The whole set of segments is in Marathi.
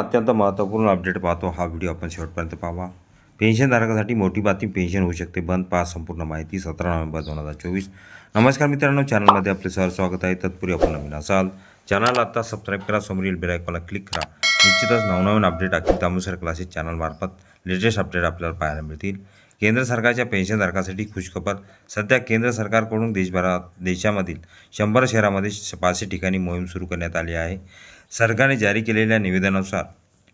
अत्यंत महत्त्वपूर्ण अपडेट पाहतो हा व्हिडिओ आपण शेवटपर्यंत पाहावा. पेन्शनधारकासाठी मोठी बातमी पेन्शन होऊ शकते. बंद पहा संपूर्ण माहिती सतरा नोव्हेंबर दोन हजार चोवीस. नमस्कार मित्रांनो चॅनलमध्ये आपले सर स्वागत आहे. तत्पूर्वी आपण नवीन असाल चॅनलला आता सबस्क्राईब करा समोरील बेलायकॉनला क्लिक करा. निश्चितच नवनवीन अपडेट अखिल तांबूसर क्लासेस चॅनलमार्फत लेटेस्ट अपडेट आपल्याला पाहायला मिळतील. केंद्र सरकारच्या पेन्शनधारकासाठी खुशखबर. सध्या केंद्र सरकारकडून देशभरात देशामधील शंभर शहरामध्ये श- पाचशे ठिकाणी मोहीम सुरू करण्यात आली आहे. सरकारने जारी केलेल्या निवेदनानुसार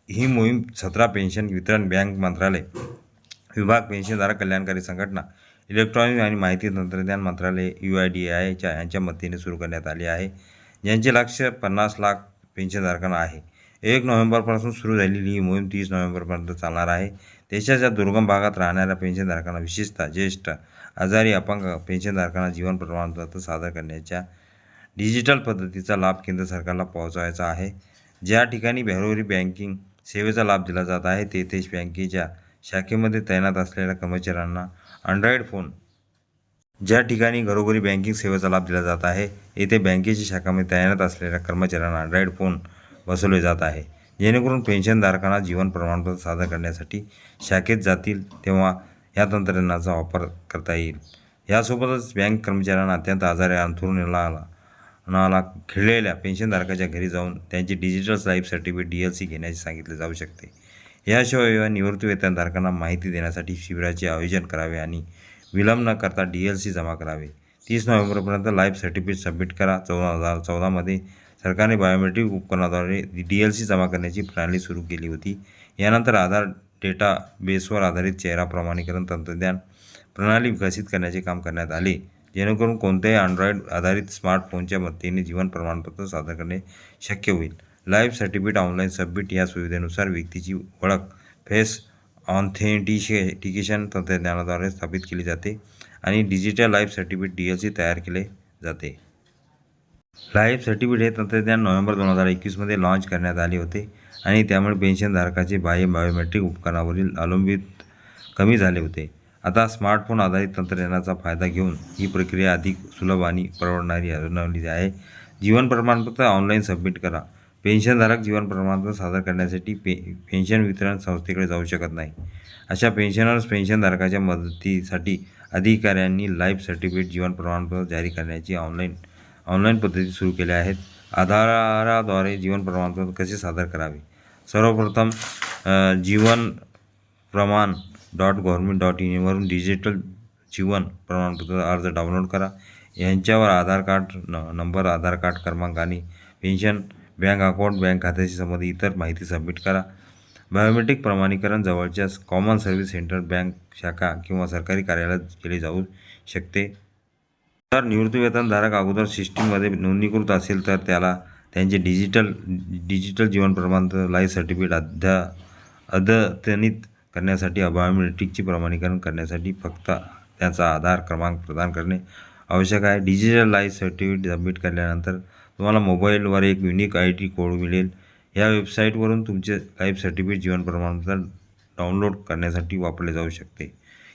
ही मोहीम सतरा पेन्शन वितरण बँक मंत्रालय विभाग पेन्शनधारक कल्याणकारी संघटना इलेक्ट्रॉनिक आणि माहिती तंत्रज्ञान मंत्रालय यू आय डी आयच्या यांच्या मदतीने सुरू करण्यात आली आहे. ज्यांचे लक्ष पन्नास लाख पेन्शनधारकांना आहे. एक नोव्हेंबरपासून सुरू झालेली ही मोहीम तीस नोव्हेंबरपर्यंत चालणार आहे. देशाच्या दुर्गम भागात राहणाऱ्या पेन्शनधारकांना विशेषतः ज्येष्ठ आजारी अपंग पेन्शनधारकांना जीवन प्रमाणपत्र सादर करण्याच्या डिजिटल पद्धतीचा लाभ केंद्र सरकारला पोहोचवायचा आहे. ज्या ठिकाणी घरोघरी बँकिंग सेवेचा लाभ दिला जात आहे तेथेच बँकेच्या शाखेमध्ये तैनात असलेल्या कर्मचाऱ्यांना अँड्रॉईड फोन ज्या ठिकाणी घरोघरी बँकिंग सेवेचा लाभ दिला जात आहे येथे बँकेच्या शाखामध्ये तैनात असलेल्या कर्मचाऱ्यांना अँड्रॉईड फोन बसवले जात आहे. जेणेकरून पेन्शनधारकांना जीवन प्रमाणपत्र सादर करण्यासाठी शाखेत जातील तेव्हा या तंत्रज्ञानाचा वापर करता येईल. यासोबतच बँक कर्मचाऱ्यांना अत्यंत आजारी अंथरुणाला नाला खिळलेल्या पेन्शनधारकाच्या घरी जाऊन त्यांची digital life certificate D L C घेण्याचे सांगितले जाऊ शकते. याशिवाय निवृत्तीवेतनधारकांना माहिती देण्यासाठी शिबिराचे आयोजन करावे आणि विलंब न करता डी एल सी जमा करावे. तीस नोव्हेंबरपर्यंत लाईफ सर्टिफिकेट सबमिट करा. चौदा हजार चौदामध्ये सरकारने बायोमेट्रिक उपकरणाद्वारे डी एल सी जमा करण्याची प्रणाली सुरू केली होती. यानंतर आधार डेटा बेसवर आधारित चेहरा प्रमाणीकरण तंत्रज्ञान प्रणाली विकसित करण्याचे काम करण्यात आले. जेणेकरून कोणत्याही अँड्रॉइड आधारित स्मार्टफोनच्या मदतीने जीवन प्रमाणपत्र सादर करणे शक्य होईल. लाईफ सर्टिफिकेट ऑनलाईन सबमिट या सुविधेनुसार व्यक्तीची ओळख फेस ऑथेंटिशिकेशन तंत्रज्ञानाद्वारे स्थापित केली जाते आणि digital life certificate D L C तयार केले जाते. लाईफ सर्टिफिकेट हे तंत्रज्ञान नोव्हेंबर दोन हजार एकवीसमध्ये लॉन्च करण्यात आले होते आणि त्यामुळे पेन्शनधारकाचे बाह्य बायोमेट्रिक उपकरणावरील अवलंबित कमी झाले होते. आता स्मार्टफोन आधारित तंत्रज्ञानाचा फायदा घेऊन ही प्रक्रिया अधिक सुलभ आणि परवडणारी बनवली आहे. जीवन प्रमाणपत्र ऑनलाईन सबमिट करा. पेन्शनधारक जीवन प्रमाणपत्र सादर करण्यासाठी पे पेन्शन वितरण संस्थेकडे जाऊ शकत नाही. अशा पेन्शनर्स पेन्शनधारकाच्या मदतीसाठी अधिकाऱ्यांनी लाईफ सर्टिफिकेट जीवन प्रमाणपत्र जारी करण्याची ऑनलाईन ऑनलाईन पद्धती सुरू केल्या आहेत. आधाराद्वारे जीवन प्रमाणपत्र कसे सादर करावे? सर्वप्रथम Jeevan Pramaan dot government dot इनवरून digital जीवन प्रमाणपत्र अर्ज डाउनलोड करा. यांच्यावर आधार कार्ड न नंबर आधार कार्ड क्रमांक आणि पेन्शन बँक अकाउंट बँक खात्याशी संबंधित इतर माहिती सबमिट करा. बायोमेट्रिक प्रमाणीकरण जवळच्या कॉमन सर्व्हिस सेंटर बँक शाखा किंवा सरकारी कार्यालयात केले जाऊ शकते. जर निवृत्तीवेतनधारक अगोदर सिस्टीममध्ये नोंदणीकृत असेल तर त्याला त्यांचे डिजिटल डिजिटल जीवन प्रमाणपत्र लाईफ सर्टिफिकेट अद्या अद्यतनित करण्यासाठी अबायोमेट्रिकचे प्रमाणीकरण करण्यासाठी फक्त त्याचा आधार क्रमांक प्रदान करणे आवश्यक आहे. डिजिटल लाईफ सर्टिफिकेट सबमिट केल्यानंतर तुम्हाला मोबाईलवर एक युनिक आय डी कोड मिळेल. या वेबसाईटवरून तुमचे लाईफ सर्टिफिकेट जीवन प्रमाणपत्र डाउनलोड करण्यासाठी वापरले जाऊ शकते.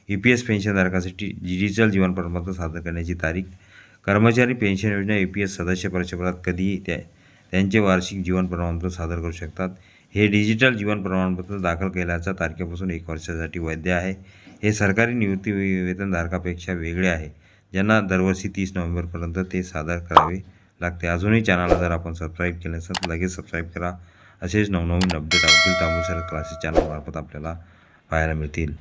ई पी एस पेन्शनधारकासाठी डिजिटल जीवन प्रमाणपत्र सादर करण्याची तारीख कर्मचारी पेन्शन योजना ई पी एस सदस्य वर्षभरात कधीही त्या त्यांचे वार्षिक जीवन प्रमाणपत्र सादर करू शकतात. हे डिजिटल जीवन प्रमाणपत्र दाखल केल्याच्या तारखेपासून एक वर्षासाठी वैध आहे. हे सरकारी निवृत्ती वेतनधारकापेक्षा वेगळे आहे ज्यांना दरवर्षी तीस नोव्हेंबरपर्यंत ते सादर करावे लागते. अजूनही चॅनलला जर आपण सबस्क्राईब केले असेल तर लगेच सबस्क्राईब करा. असेच नवनवीन अपडेट अब्दुल तांबूसर क्लासेस चॅनलमार्फत आपल्याला पाहायला मिळतील.